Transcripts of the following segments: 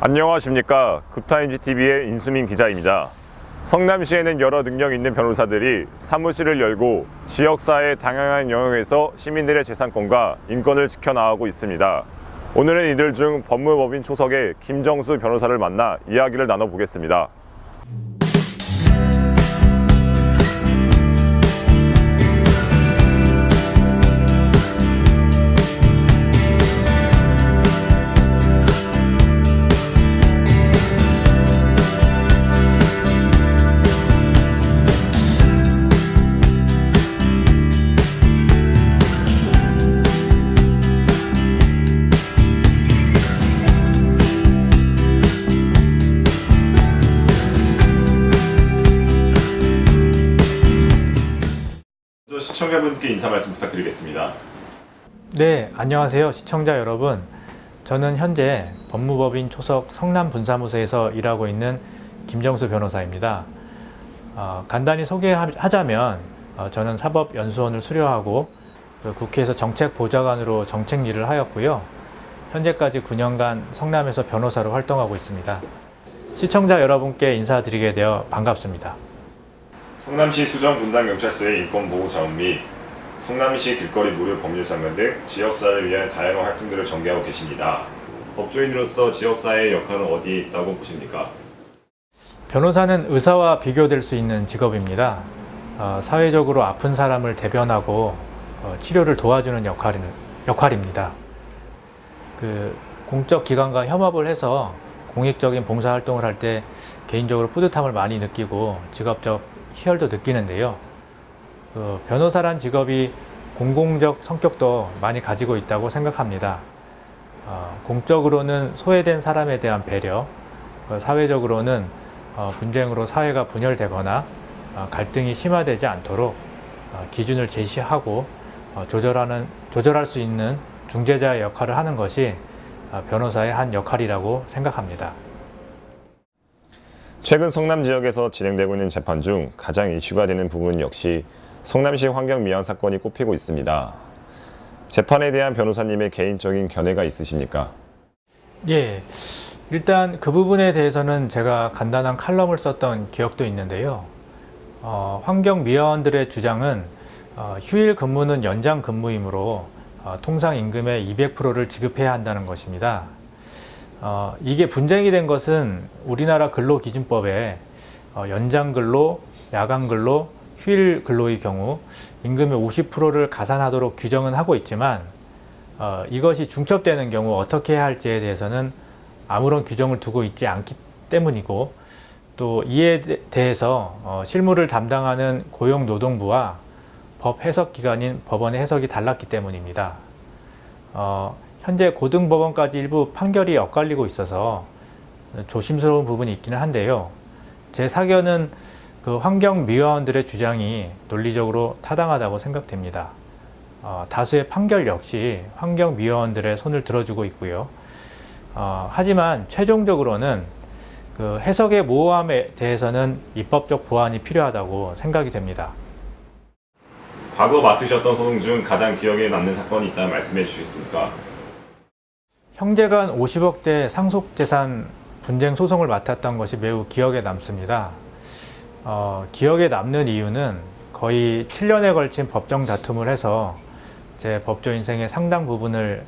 안녕하십니까 급타인지 TV의 인수민 기자입니다. 성남시에는 여러 능력 있는 변호사들이 사무실을 열고 지역사회의 다양한 영역에서 시민들의 재산권과 인권을 지켜나가고 있습니다. 오늘은 이들 중 법무법인 초석의 김정수 변호사를 만나 이야기를 나눠보겠습니다. 시청자분께 인사 말씀 부탁드리겠습니다. 네, 안녕하세요. 시청자 여러분. 저는 현재 법무법인 초석 성남 분사무소에서 일하고 있는 김정수 변호사입니다. 어, 간단히 소개하자면 어, 저는 사법연수원을 수료하고 그 국회에서 정책보좌관으로 정책 일을 하였고요. 현재까지 9년간 성남에서 변호사로 활동하고 있습니다. 시청자 여러분께 인사드리게 되어 반갑습니다. 성남시 수정 분당 경찰서의 인권 보호 자원 및 성남시 길거리 무료 법률 상면 등 지역사회를 위한 다양한 활동들을 전개하고 계십니다. 법조인으로서 지역사회의 역할은 어디에 있다고 보십니까? 변호사는 의사와 비교될 수 있는 직업입니다. 어, 사회적으로 아픈 사람을 대변하고 어, 치료를 도와주는 역할이, 역할입니다. 그 공적 기관과 협업을 해서 공익적인 봉사 활동을 할 때 개인적으로 뿌듯함을 많이 느끼고 직업적 희열도 느끼는데요. 그 변호사란 직업이 공공적 성격도 많이 가지고 있다고 생각합니다. 어, 공적으로는 소외된 사람에 대한 배려, 어, 사회적으로는 어, 분쟁으로 사회가 분열되거나 어, 갈등이 심화되지 않도록 어, 기준을 제시하고 어, 조절하는 조절할 수 있는 중재자의 역할을 하는 것이 어, 변호사의 한 역할이라고 생각합니다. 최근 성남 지역에서 진행되고 있는 재판 중 가장 이슈가 되는 부분 역시 성남시 환경 미화 사건이 꼽히고 있습니다. 재판에 대한 변호사님의 개인적인 견해가 있으십니까? 예, 일단 그 부분에 대해서는 제가 간단한 칼럼을 썼던 기억도 있는데요. 어, 환경 미화원들의 주장은 어, 휴일 근무는 연장 근무이므로 어, 통상 임금의 200%를 지급해야 한다는 것입니다. 어, 이게 분쟁이 된 것은 우리나라 근로기준법에 어, 연장 근로, 야간 근로, 휴일 근로의 경우 임금의 50%를 가산하도록 규정은 하고 있지만 어, 이것이 중첩되는 경우 어떻게 해야 할지에 대해서는 아무런 규정을 두고 있지 않기 때문이고 또 이에 대- 대해서 어, 실무를 담당하는 고용노동부와 법 해석 기관인 법원의 해석이 달랐기 때문입니다. 어, 현재 고등법원까지 일부 판결이 엇갈리고 있어서 조심스러운 부분이 있기는 한데요. 제 사견은 그 환경미화원들의 주장이 논리적으로 타당하다고 생각됩니다. 어, 다수의 판결 역시 환경미화원들의 손을 들어주고 있고요. 어, 하지만 최종적으로는 그 해석의 모호함에 대해서는 입법적 보완이 필요하다고 생각이 됩니다. 과거 맡으셨던 소송 중 가장 기억에 남는 사건이 있다면 말씀해 주시겠습니까? 형제간 50억대 상속재산 분쟁 소송을 맡았던 것이 매우 기억에 남습니다. 어, 기억에 남는 이유는 거의 7년에 걸친 법정 다툼을 해서 제 법조 인생의 상당 부분을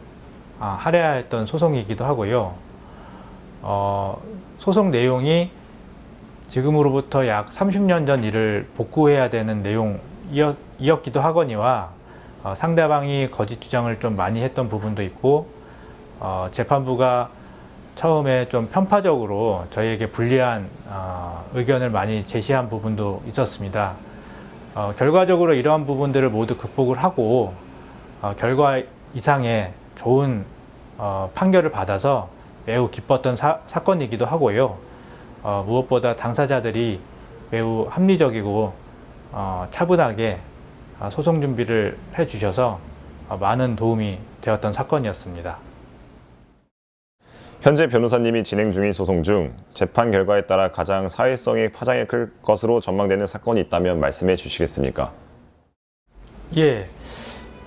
아, 할애했던 소송이기도 하고요. 어, 소송 내용이 지금으로부터 약 30년 전 일을 복구해야 되는 내용이었기도 하거니와 어, 상대방이 거짓 주장을 좀 많이 했던 부분도 있고 어, 재판부가 처음에 좀 편파적으로 저희에게 불리한 어, 의견을 많이 제시한 부분도 있었습니다. 어, 결과적으로 이러한 부분들을 모두 극복을 하고 어, 결과 이상의 좋은 어, 판결을 받아서 매우 기뻤던 사, 사건이기도 하고요. 어, 무엇보다 당사자들이 매우 합리적이고 어, 차분하게 어, 소송 준비를 해주셔서 어, 많은 도움이 되었던 사건이었습니다. 현재 변호사님이 진행 중인 소송 중 재판 결과에 따라 가장 사회성이 파장이 클 것으로 전망되는 사건이 있다면 말씀해 주시겠습니까? 예.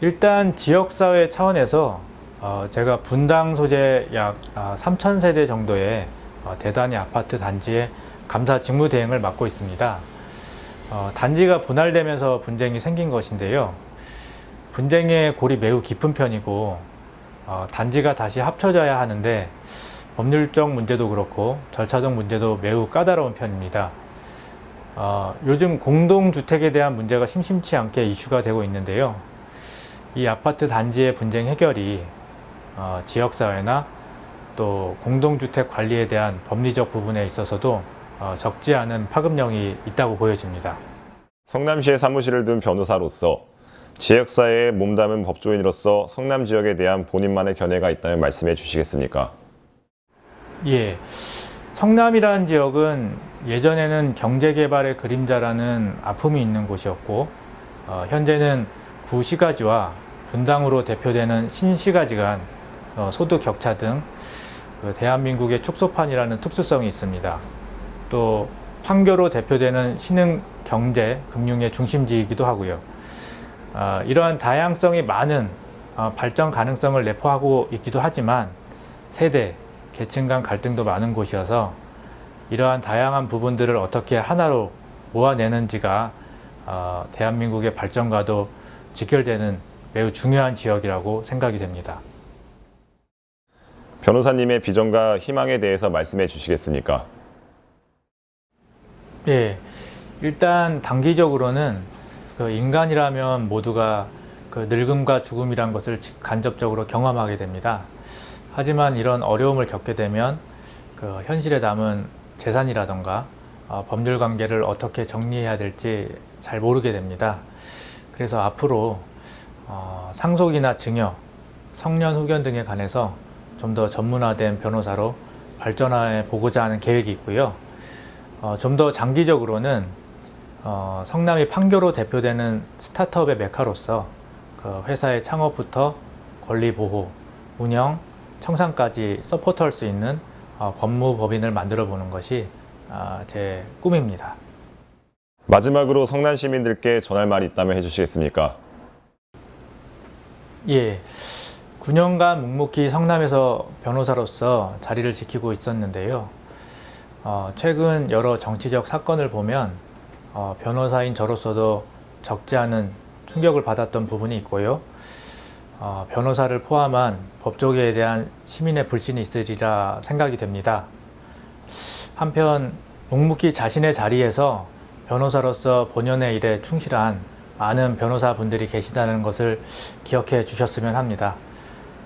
일단 지역사회 차원에서 어, 제가 분당 소재 약 3천 세대 정도의 어, 대단위 아파트 단지의 감사 직무 대행을 맡고 있습니다. 어, 단지가 분할되면서 분쟁이 생긴 것인데요. 분쟁의 골이 매우 깊은 편이고 어, 단지가 다시 합쳐져야 하는데 법률적 문제도 그렇고 절차적 문제도 매우 까다로운 편입니다. 어, 요즘 공동주택에 대한 문제가 심심치 않게 이슈가 되고 있는데요. 이 아파트 단지의 분쟁 해결이 어, 지역사회나 또 공동주택 관리에 대한 법리적 부분에 있어서도 어, 적지 않은 파급력이 있다고 보여집니다. 성남시에 사무실을 둔 변호사로서 지역사회에 몸담은 법조인으로서 성남 지역에 대한 본인만의 견해가 있다면 말씀해 주시겠습니까? 예. 성남이라는 지역은 예전에는 경제개발의 그림자라는 아픔이 있는 곳이었고, 어, 현재는 구시가지와 분당으로 대표되는 신시가지 간 어, 소득 격차 등 그 대한민국의 축소판이라는 특수성이 있습니다. 또 판교로 대표되는 신흥 경제, 금융의 중심지이기도 하고요. 어, 이러한 다양성이 많은 어, 발전 가능성을 내포하고 있기도 하지만 세대, 계층 간 갈등도 많은 곳이어서 이러한 다양한 부분들을 어떻게 하나로 모아내는지가 어, 대한민국의 발전과도 직결되는 매우 중요한 지역이라고 생각이 됩니다. 변호사님의 비전과 희망에 대해서 말씀해 주시겠습니까? 예, 일단 단기적으로는 그 인간이라면 모두가 그 늙음과 죽음이란 것을 직- 간접적으로 경험하게 됩니다. 하지만 이런 어려움을 겪게 되면 그 현실에 남은 재산이라던가 어, 법률 관계를 어떻게 정리해야 될지 잘 모르게 됩니다. 그래서 앞으로 어, 상속이나 증여, 성년 후견 등에 관해서 좀 더 전문화된 변호사로 발전해 보고자 하는 계획이 있고요. 어, 좀 더 장기적으로는 어, 성남이 판교로 대표되는 스타트업의 메카로서 그 회사의 창업부터 권리 보호, 운영, 청산까지 서포트할 수 있는 어, 법무법인을 만들어 보는 것이 아, 제 꿈입니다. 마지막으로 성남 시민들께 전할 말이 있다면 해주시겠습니까? 예. 9년간 묵묵히 성남에서 변호사로서 자리를 지키고 있었는데요. 어, 최근 여러 정치적 사건을 보면 어, 변호사인 저로서도 적지 않은 충격을 받았던 부분이 있고요. 어, 변호사를 포함한 법조계에 대한 시민의 불신이 있으리라 생각이 됩니다. 한편 묵묵히 자신의 자리에서 변호사로서 본연의 일에 충실한 많은 변호사분들이 계시다는 것을 기억해 주셨으면 합니다.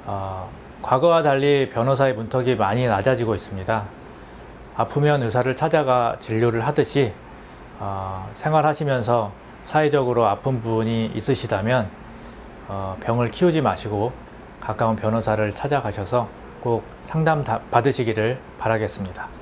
어, 과거와 달리 변호사의 문턱이 많이 낮아지고 있습니다. 아프면 의사를 찾아가 진료를 하듯이 어, 생활하시면서 사회적으로 아픈 부분이 있으시다면 어, 병을 키우지 마시고 가까운 변호사를 찾아가셔서 꼭 상담 다- 받으시기를 바라겠습니다.